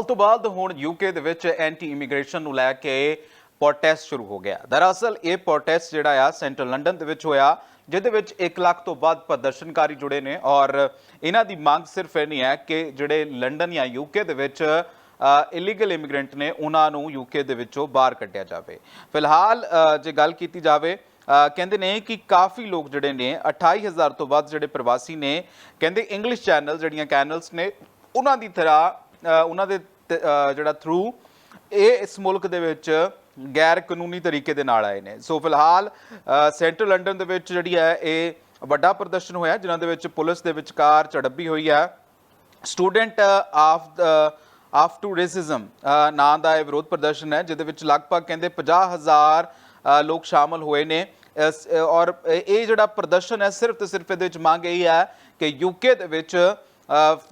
ਉਸ ਤੋਂ ਬਾਅਦ ਹੁਣ ਯੂਕੇ ਦੇ ਵਿੱਚ ਐਂਟੀ ਇਮੀਗ੍ਰੇਸ਼ਨ ਨੂੰ ਲੈ ਕੇ ਪ੍ਰੋਟੈਸਟ ਸ਼ੁਰੂ ਹੋ ਗਿਆ। ਦਰਅਸਲ ਇਹ ਪ੍ਰੋਟੈਸਟ ਜਿਹੜਾ ਆ ਸੈਂਟਰਲ ਲੰਡਨ ਦੇ ਵਿੱਚ ਹੋਇਆ, ਜਿਹਦੇ ਵਿੱਚ 1 ਲੱਖ ਤੋਂ ਵੱਧ ਪ੍ਰਦਰਸ਼ਨਕਾਰੀ ਜੁੜੇ ਨੇ ਔਰ ਇਹਨਾਂ ਦੀ ਮੰਗ ਸਿਰਫ ਇਹ ਨਹੀਂ ਹੈ ਕਿ ਜਿਹੜੇ ਲੰਡਨ ਜਾਂ ਯੂਕੇ ਦੇ ਵਿੱਚ ਇਲੀਗਲ ਇਮੀਗ੍ਰੈਂਟ ਨੇ, ਉਹਨਾਂ ਨੂੰ ਯੂਕੇ ਦੇ ਵਿੱਚੋਂ ਬਾਹਰ ਕੱਢਿਆ ਜਾਵੇ। ਫਿਲਹਾਲ ਜੇ ਗੱਲ ਕੀਤੀ ਜਾਵੇ ਕਹਿੰਦੇ ਨੇ ਕਿ ਕਾਫੀ ਲੋਕ ਜਿਹੜੇ ਨੇ 28000 ਤੋਂ ਵੱਧ ਜਿਹੜੇ ਪ੍ਰਵਾਸੀ ਨੇ, ਕਹਿੰਦੇ ਇੰਗਲਿਸ਼ ਚੈਨਲ ਜਿਹੜੀਆਂ ਕੈਨਲਸ ਨੇ, ਉਹਨਾਂ ਦੀ ਤਰ੍ਹਾਂ ਉਹਨਾਂ ਦੇ ਜਿਹੜਾ ਥਰੂ ਇਹ ਇਸ ਮੁਲਕ ਦੇ ਵਿੱਚ ਗੈਰ ਕਾਨੂੰਨੀ ਤਰੀਕੇ ਦੇ ਨਾਲ ਆਏ ਨੇ। ਸੋ ਫਿਲਹਾਲ ਸੈਂਟਰਲ ਲੰਡਨ ਦੇ ਵਿੱਚ ਜਿਹੜੀ ਹੈ ਇਹ ਵੱਡਾ ਪ੍ਰਦਰਸ਼ਨ ਹੋਇਆ ਜਿਨ੍ਹਾਂ ਦੇ ਵਿੱਚ ਪੁਲਿਸ ਦੇ ਵਿਚਕਾਰ ਝੜਪ ਵੀ ਹੋਈ ਹੈ। Student of of to racism ਨਾਂ ਦਾ ਇਹ ਵਿਰੋਧ ਪ੍ਰਦਰਸ਼ਨ ਹੈ ਜਿਹਦੇ ਵਿੱਚ ਲਗਭਗ ਕਹਿੰਦੇ 50000 ਅ, ਲੋਕ ਸ਼ਾਮਲ ਹੋਏ ਨੇ। ਔਰ ਇਹ ਜਿਹੜਾ ਪ੍ਰਦਰਸ਼ਨ ਹੈ ਸਿਰਫ ਤੇ ਸਿਰਫ ਇਹਦੇ ਵਿੱਚ ਮੰਗ ਇਹ ਹੈ ਕਿ ਯੂਕੇ ਦੇ ਵਿੱਚ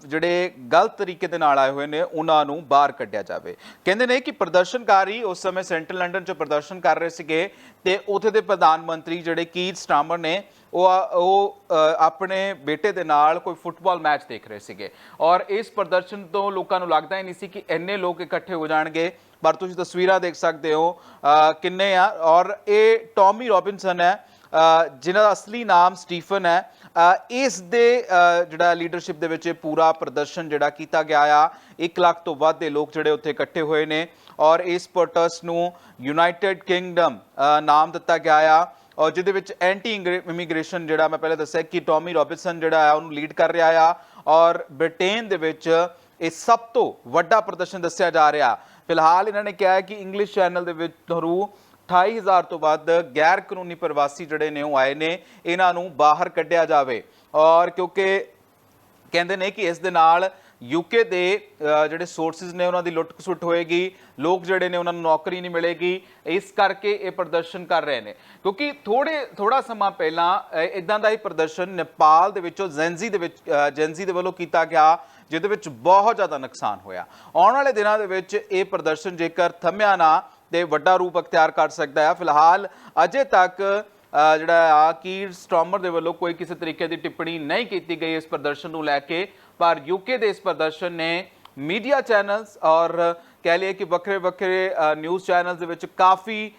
ਜਿਹੜੇ ਗਲਤ ਤਰੀਕੇ ਦੇ ਨਾਲ ਆਏ ਹੋਏ ਨੇ, ਉਹਨਾਂ ਨੂੰ ਬਾਹਰ ਕੱਢਿਆ ਜਾਵੇ। ਕਹਿੰਦੇ ਨੇ ਕਿ ਪ੍ਰਦਰਸ਼ਨਕਾਰੀ ਉਸ ਸਮੇਂ ਸੈਂਟਰਲ ਲੰਡਨ 'ਚ ਪ੍ਰਦਰਸ਼ਨ ਕਰ ਰਹੇ ਸੀਗੇ ਤੇ ਉੱਥੇ ਦੇ ਪ੍ਰਧਾਨ ਮੰਤਰੀ ਜਿਹੜੇ ਕੀਰ ਸਟਾਮਰ ਨੇ, ਉਹ ਉਹ ਆਪਣੇ ਬੇਟੇ ਦੇ ਨਾਲ ਕੋਈ ਫੁੱਟਬਾਲ ਮੈਚ ਦੇਖ ਰਹੇ ਸੀਗੇ। ਔਰ ਇਸ ਪ੍ਰਦਰਸ਼ਨ ਤੋਂ ਲੋਕਾਂ ਨੂੰ ਲੱਗਦਾ ਹੀ ਨਹੀਂ ਸੀ ਕਿ ਇੰਨੇ ਲੋਕ ਇਕੱਠੇ ਹੋ ਜਾਣਗੇ। ਪਰ ਤੁਸੀਂ ਤਸਵੀਰਾਂ ਦੇਖ ਸਕਦੇ ਹੋ ਕਿੰਨੇ ਆ। ਔਰ ਇਹ ਟੌਮੀ ਰੋਬਿਨਸਨ ਹੈ ਜਿਨ੍ਹਾਂ ਦਾ ਅਸਲੀ ਨਾਮ ਸਟੀਫਨ ਹੈ ਇਸ ਦੇ ਜਿਹੜਾ ਲੀਡਰਸ਼ਿਪ ਦੇ ਵਿੱਚ ਇਹ ਪੂਰਾ ਪ੍ਰਦਰਸ਼ਨ ਜਿਹੜਾ ਕੀਤਾ ਗਿਆ ਆ 1 ਲੱਖ ਤੋਂ ਵੱਧ ਦੇ ਲੋਕ ਜਿਹੜੇ ਉੱਥੇ ਇਕੱਠੇ ਹੋਏ ਨੇ ਔਰ ਇਸ ਪ੍ਰੋਟੈਸਟ ਨੂੰ ਯੂਨਾਈਟਿਡ ਕਿੰਗਡਮ ਨਾਮ ਦਿੱਤਾ ਗਿਆ ਆ ਔਰ ਜਿਹਦੇ ਵਿੱਚ ਐਂਟੀ ਇਮੀਗ੍ਰੇਸ਼ਨ ਜਿਹੜਾ ਮੈਂ ਪਹਿਲੇ ਦੱਸਿਆ ਕਿ ਟੌਮੀ ਰੋਬਿਨਸਨ ਜਿਹੜਾ ਆ ਉਹਨੂੰ ਲੀਡ ਕਰ ਰਿਹਾ ਆ ਔਰ ਬ੍ਰਿਟੇਨ ਦੇ ਵਿੱਚ ਇਹ ਸਭ ਤੋਂ ਵੱਡਾ ਪ੍ਰਦਰਸ਼ਨ ਦੱਸਿਆ ਜਾ ਰਿਹਾ। ਫਿਲਹਾਲ ਇਹਨਾਂ ਨੇ ਕਿਹਾ ਹੈ ਕਿ ਇੰਗਲਿਸ਼ ਚੈਨਲ ਦੇ ਵਿੱਚ ਥਰੂ 28000 ਤੋਂ ਵੱਧ ਗੈਰ ਕਾਨੂੰਨੀ ਪ੍ਰਵਾਸੀ ਜਿਹੜੇ ਨੇ ਉਹ ਆਏ ਨੇ ਇਹਨਾਂ ਨੂੰ ਬਾਹਰ ਕੱਢਿਆ ਜਾਵੇ। ਔਰ ਕਿਉਂਕਿ ਕਹਿੰਦੇ ਨੇ ਕਿ ਇਸ ਦੇ ਨਾਲ ਯੂਕੇ ਦੇ ਜਿਹੜੇ ਸੋਰਸਸ ਨੇ ਉਹਨਾਂ ਦੀ ਲੁੱਟ ਖਸੁੱਟ ਹੋਏਗੀ ਲੋਕ ਜਿਹੜੇ ਨੇ ਉਹਨਾਂ ਨੂੰ ਨੌਕਰੀ ਨਹੀਂ ਮਿਲੇਗੀ ਇਸ ਕਰਕੇ ਇਹ ਪ੍ਰਦਰਸ਼ਨ ਕਰ ਰਹੇ ਨੇ। ਕਿਉਂਕਿ ਥੋੜੇ ਥੋੜਾ ਸਮਾਂ ਪਹਿਲਾਂ ਇਦਾਂ ਦਾ ਹੀ ਪ੍ਰਦਰਸ਼ਨ ਨੇਪਾਲ ਦੇ ਵਿੱਚੋਂ ਜ਼ੈਂਜ਼ੀ ਦੇ ਵਿੱਚ ਅ, ਜੈਂਜ਼ੀ ਦੇ ਵੱਲੋਂ ਕੀਤਾ ਗਿਆ ਜਿਹਦੇ ਵਿੱਚ ਬਹੁਤ ਜ਼ਿਆਦਾ ਨੁਕਸਾਨ ਹੋਇਆ। ਆਉਣ ਵਾਲੇ ਦਿਨਾਂ ਦੇ ਵਿੱਚ ਇਹ ਪ੍ਰਦਰਸ਼ਨ ਜੇਕਰ ਥੰਮਿਆ ਨਾ ਤੇ ਵੱਡਾ ਰੂਪ ਅਖਤਿਆਰ ਕਰ ਸਕਦਾ ਹੈ। ਫਿਲਹਾਲ ਅਜੇ ਤੱਕ ਜਿਹੜਾ ਆ ਕਿ ਸਟਾਮਰ ਦੇ ਵੱਲੋਂ ਕੋਈ ਕਿਸੇ ਤਰੀਕੇ ਦੀ ਟਿੱਪਣੀ ਨਹੀਂ ਕੀਤੀ ਗਈ ਇਸ ਪ੍ਰਦਰਸ਼ਨ ਨੂੰ ਲੈ ਕੇ। ਪਰ ਯੂਕੇ ਦੇ ਇਸ ਪ੍ਰਦਰਸ਼ਨ ਨੇ ਮੀਡੀਆ ਚੈਨਲਸ ਔਰ ਕਹਿ ਲਈਏ ਕਿ ਵੱਖਰੇ ਵੱਖਰੇ ਨਿਊਜ਼ ਚੈਨਲਸ ਦੇ ਵਿੱਚ ਕਾਫੀ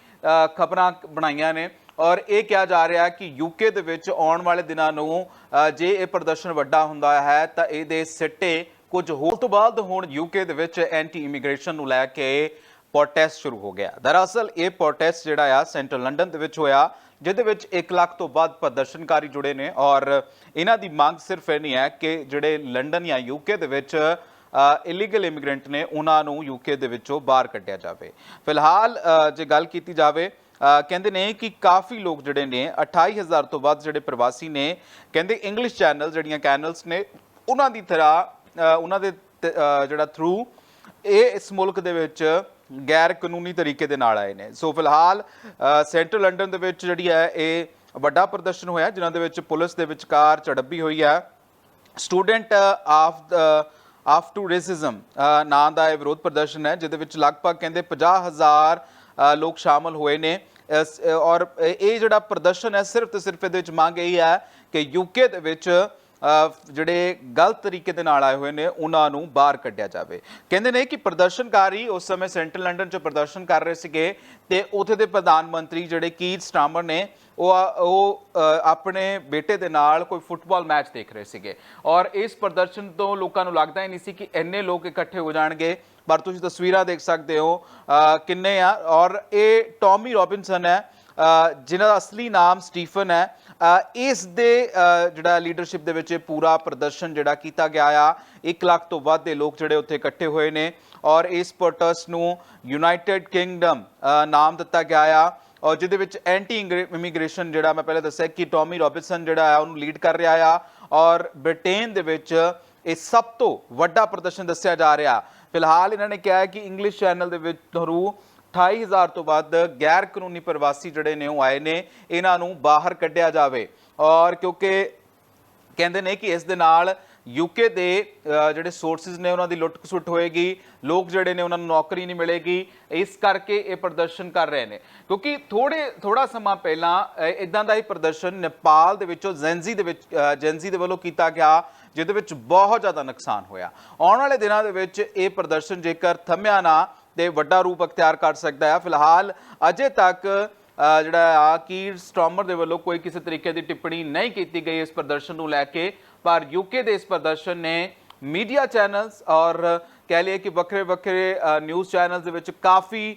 ਖਬਰਾਂ ਬਣਾਈਆਂ ਨੇ। ਔਰ ਇਹ ਕਿਹਾ ਜਾ ਰਿਹਾ ਹੈ ਕਿ ਯੂਕੇ ਦੇ ਵਿੱਚ ਆਉਣ ਵਾਲੇ ਦਿਨਾਂ ਨੂੰ ਜੇ ਇਹ ਪ੍ਰਦਰਸ਼ਨ ਵੱਡਾ ਹੁੰਦਾ ਹੈ ਤਾਂ ਇਹਦੇ ਸਿੱਟੇ ਕੁਝ ਹੋਰ ਤੋਂ ਬਾਅਦ ਹੁਣ ਯੂਕੇ ਦੇ ਵਿੱਚ ਐਂਟੀ ਇਮੀਗ੍ਰੇਸ਼ਨ ਨੂੰ ਲੈ ਕੇ ਪ੍ਰੋਟੈਸਟ ਸ਼ੁਰੂ ਹੋ ਗਿਆ। ਦਰਅਸਲ ਇਹ ਪ੍ਰੋਟੈਸਟ ਜਿਹੜਾ ਆ ਸੈਂਟਰਲ ਲੰਡਨ ਦੇ ਵਿੱਚ ਹੋਇਆ, ਜਿਹਦੇ ਵਿੱਚ 1 ਲੱਖ ਤੋਂ ਵੱਧ ਪ੍ਰਦਰਸ਼ਨਕਾਰੀ ਜੁੜੇ ਨੇ ਔਰ ਇਹਨਾਂ ਦੀ ਮੰਗ ਸਿਰਫ ਇਹ ਨਹੀਂ ਹੈ ਕਿ ਜਿਹੜੇ ਲੰਡਨ ਜਾਂ ਯੂਕੇ ਦੇ ਵਿੱਚ ਇਲੀਗਲ ਇਮੀਗ੍ਰੈਂਟ ਨੇ, ਉਹਨਾਂ ਨੂੰ ਯੂਕੇ ਦੇ ਵਿੱਚੋਂ ਬਾਹਰ ਕੱਢਿਆ ਜਾਵੇ। ਫਿਲਹਾਲ ਜੇ ਗੱਲ ਕੀਤੀ ਜਾਵੇ ਕਹਿੰਦੇ ਨੇ ਕਿ ਕਾਫੀ ਲੋਕ ਜਿਹੜੇ ਨੇ 28000 ਤੋਂ ਵੱਧ ਜਿਹੜੇ ਪ੍ਰਵਾਸੀ ਨੇ, ਕਹਿੰਦੇ ਇੰਗਲਿਸ਼ ਚੈਨਲ ਜਿਹੜੀਆਂ ਕੈਨਲਸ ਨੇ, ਉਹਨਾਂ ਦੀ ਤਰ੍ਹਾਂ ਉਹਨਾਂ ਦੇ ਜਿਹੜਾ ਥਰੂ ਇਹ ਇਸ ਮੁਲਕ ਦੇ ਵਿੱਚ ਗੈਰ ਕਾਨੂੰਨੀ ਤਰੀਕੇ ਦੇ ਨਾਲ ਆਏ ਨੇ। ਸੋ ਫਿਲਹਾਲ ਸੈਂਟਰਲ ਲੰਡਨ ਦੇ ਵਿੱਚ ਜਿਹੜੀ ਹੈ ਇਹ ਵੱਡਾ ਪ੍ਰਦਰਸ਼ਨ ਹੋਇਆ ਜਿਨ੍ਹਾਂ ਦੇ ਵਿੱਚ ਪੁਲਿਸ ਦੇ ਵਿਚਕਾਰ ਝੜਪ ਹੋਈ ਹੈ। Student of of to racism ਨਾਂ ਦਾ ਇਹ ਵਿਰੋਧ ਪ੍ਰਦਰਸ਼ਨ ਹੈ ਜਿਹਦੇ ਵਿੱਚ ਲਗਭਗ ਕਹਿੰਦੇ 50000 ਅ, ਲੋਕ ਸ਼ਾਮਲ ਹੋਏ ਨੇ। ਔਰ ਇਹ ਜਿਹੜਾ ਪ੍ਰਦਰਸ਼ਨ ਹੈ ਸਿਰਫ ਤੇ ਸਿਰਫ ਇਹਦੇ ਵਿੱਚ ਮੰਗ ਇਹ ਹੈ ਕਿ ਯੂਕੇ ਦੇ ਵਿੱਚ ਜਿਹੜੇ ਗਲਤ ਤਰੀਕੇ ਦੇ ਨਾਲ ਆਏ ਹੋਏ ਨੇ, ਉਹਨਾਂ ਨੂੰ ਬਾਹਰ ਕੱਢਿਆ ਜਾਵੇ। ਕਹਿੰਦੇ ਨੇ ਕਿ ਪ੍ਰਦਰਸ਼ਨਕਾਰੀ ਉਸ ਸਮੇਂ ਸੈਂਟਰਲ ਲੰਡਨ 'ਚ ਪ੍ਰਦਰਸ਼ਨ ਕਰ ਰਹੇ ਸੀਗੇ ਤੇ ਉੱਥੇ ਦੇ ਪ੍ਰਧਾਨ ਮੰਤਰੀ ਜਿਹੜੇ ਕੀਰ ਸਟਾਮਰ ਨੇ, ਉਹ ਉਹ ਆਪਣੇ ਬੇਟੇ ਦੇ ਨਾਲ ਕੋਈ ਫੁੱਟਬਾਲ ਮੈਚ ਦੇਖ ਰਹੇ ਸੀਗੇ। ਔਰ ਇਸ ਪ੍ਰਦਰਸ਼ਨ ਤੋਂ ਲੋਕਾਂ ਨੂੰ ਲੱਗਦਾ ਹੀ ਨਹੀਂ ਸੀ ਕਿ ਇੰਨੇ ਲੋਕ ਇਕੱਠੇ ਹੋ ਜਾਣਗੇ। ਪਰ ਤੁਸੀਂ ਤਸਵੀਰਾਂ ਦੇਖ ਸਕਦੇ ਹੋ ਕਿੰਨੇ ਆ। ਔਰ ਇਹ ਟੌਮੀ ਰੋਬਿਨਸਨ ਹੈ ਜਿਨ੍ਹਾਂ ਦਾ ਅਸਲੀ ਨਾਮ ਸਟੀਫਨ ਹੈ ਇਸ ਦੇ ਜਿਹੜਾ ਲੀਡਰਸ਼ਿਪ ਦੇ ਵਿੱਚ ਇਹ ਪੂਰਾ ਪ੍ਰਦਰਸ਼ਨ ਜਿਹੜਾ ਕੀਤਾ ਗਿਆ ਆ 1 ਲੱਖ ਤੋਂ ਵੱਧ ਦੇ ਲੋਕ ਜਿਹੜੇ ਉੱਥੇ ਇਕੱਠੇ ਹੋਏ ਨੇ ਔਰ ਇਸ ਪ੍ਰੋਟੈਸਟ ਨੂੰ ਯੂਨਾਈਟਿਡ ਕਿੰਗਡਮ ਨਾਮ ਦਿੱਤਾ ਗਿਆ ਆ ਔਰ ਜਿਹਦੇ ਵਿੱਚ ਐਂਟੀ ਇਮੀਗ੍ਰੇਸ਼ਨ ਜਿਹੜਾ ਮੈਂ ਪਹਿਲੇ ਦੱਸਿਆ ਕਿ ਟੌਮੀ ਰੋਬਿਨਸਨ ਜਿਹੜਾ ਆ, ਉਹਨੂੰ ਲੀਡ ਕਰ ਰਿਹਾ ਆ ਔਰ ਬ੍ਰਿਟੇਨ ਦੇ ਵਿੱਚ ਇਹ ਸਭ ਤੋਂ ਵੱਡਾ ਪ੍ਰਦਰਸ਼ਨ ਦੱਸਿਆ ਜਾ ਰਿਹਾ। ਫਿਲਹਾਲ ਇਹਨਾਂ ਨੇ ਕਿਹਾ ਹੈ ਕਿ ਇੰਗਲਿਸ਼ ਚੈਨਲ ਦੇ ਵਿੱਚ ਥਰੂ 28000 ਤੋਂ ਵੱਧ ਗੈਰ ਕਾਨੂੰਨੀ ਪ੍ਰਵਾਸੀ ਜਿਹੜੇ ਨੇ ਉਹ ਆਏ ਨੇ ਇਹਨਾਂ ਨੂੰ ਬਾਹਰ ਕੱਢਿਆ ਜਾਵੇ। ਔਰ ਕਿਉਂਕਿ ਕਹਿੰਦੇ ਨੇ ਕਿ ਇਸ ਦੇ ਨਾਲ ਯੂਕੇ ਦੇ ਜਿਹੜੇ ਸੋਰਸਿਸ ਨੇ ਉਹਨਾਂ ਦੀ ਲੁੱਟ-ਖਸੁੱਟ ਹੋਏਗੀ ਲੋਕ ਜਿਹੜੇ ਨੇ ਉਹਨਾਂ ਨੂੰ ਨੌਕਰੀ ਨਹੀਂ ਮਿਲੇਗੀ। ਇਸ ਕਰਕੇ ਇਹ ਪ੍ਰਦਰਸ਼ਨ ਕਰ ਰਹੇ ਨੇ। ਕਿਉਂਕਿ ਥੋੜੇ ਥੋੜਾ ਸਮਾਂ ਪਹਿਲਾਂ ਇਦਾਂ ਦਾ ਹੀ ਪ੍ਰਦਰਸ਼ਨ ਨੇਪਾਲ ਦੇ ਵਿੱਚੋਂ ਜ਼ੈਂਜ਼ੀ ਦੇ ਵਿੱਚ ਅ, ਜੈਂਜ਼ੀ ਦੇ ਵੱਲੋਂ ਕੀਤਾ ਗਿਆ ਜਿਹਦੇ ਵਿੱਚ ਬਹੁਤ ਜ਼ਿਆਦਾ ਨੁਕਸਾਨ ਹੋਇਆ। ਆਉਣ ਵਾਲੇ ਦਿਨਾਂ ਦੇ ਵਿੱਚ ਇਹ ਪ੍ਰਦਰਸ਼ਨ ਜੇਕਰ ਥੰਮਿਆ ਨਾ ਤੇ ਵੱਡਾ ਰੂਪ ਅਖਤਿਆਰ ਕਰ ਸਕਦਾ ਹੈ। ਫਿਲਹਾਲ ਅਜੇ ਤੱਕ ਜਿਹੜਾ ਆ ਕਿ ਸਟਾਰਮਰ ਦੇ ਵੱਲੋਂ ਕੋਈ ਕਿਸੇ ਤਰੀਕੇ ਦੀ ਟਿੱਪਣੀ ਨਹੀਂ ਕੀਤੀ ਗਈ ਇਸ ਪ੍ਰਦਰਸ਼ਨ ਨੂੰ ਲੈ ਕੇ। ਪਰ ਯੂਕੇ ਦੇ ਇਸ ਪ੍ਰਦਰਸ਼ਨ ਨੇ ਮੀਡੀਆ ਚੈਨਲਸ ਔਰ ਕਹਿ ਲਈਏ ਕਿ ਵੱਖਰੇ ਵੱਖਰੇ ਨਿਊਜ਼ ਚੈਨਲਸ ਦੇ ਵਿੱਚ ਕਾਫੀ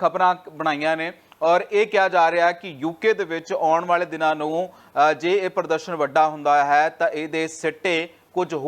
ਖਬਰਾਂ ਬਣਾਈਆਂ ਨੇ। ਔਰ ਇਹ ਕਿਹਾ ਜਾ ਰਿਹਾ ਕਿ ਯੂਕੇ ਦੇ ਵਿੱਚ ਆਉਣ ਵਾਲੇ ਦਿਨਾਂ ਨੂੰ ਜੇ ਇਹ ਪ੍ਰਦਰਸ਼ਨ ਵੱਡਾ ਹੁੰਦਾ ਹੈ ਤਾਂ ਇਹਦੇ ਸਿੱਟੇ ਕੁਝ ਹੋਰ